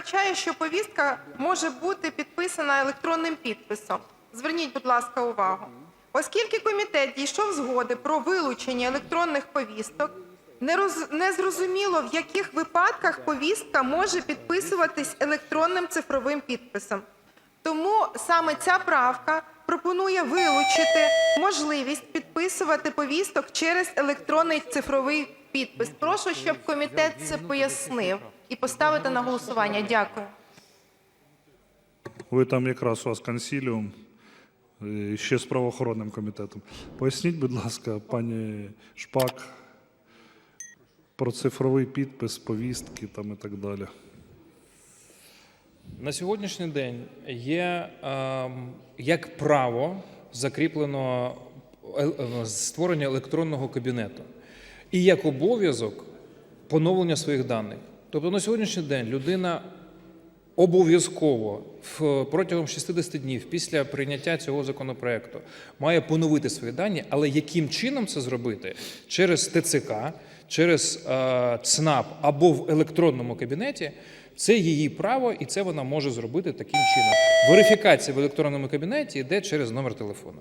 передбачає, що повістка може бути підписана електронним підписом. Зверніть, будь ласка, увагу. Оскільки комітет дійшов згоди про вилучення електронних повісток, не, роз... не зрозуміло, в яких випадках повістка може підписуватись електронним цифровим підписом. Тому саме ця правка пропонує вилучити можливість підписувати повісток через електронний цифровий підпис. Прошу, щоб комітет це пояснив і поставити на голосування. Дякую. Ви там якраз у вас консіліум е, ще з правоохоронним комітетом. Поясніть, будь ласка, пані Шпак, про цифровий підпис, повістки там і так далі. На сьогоднішній день є ем, як право закріплено ел- е, створення електронного кабінету і як обов'язок поновлення своїх даних. Тобто на сьогоднішній день людина обов'язково в- протягом 60 днів після прийняття цього законопроекту має поновити свої дані, але яким чином це зробити? Через ТЦК, через е, ЦНАП або в електронному кабінеті. Це її право, і це вона може зробити таким чином. Верифікація в електронному кабінеті йде через номер телефону.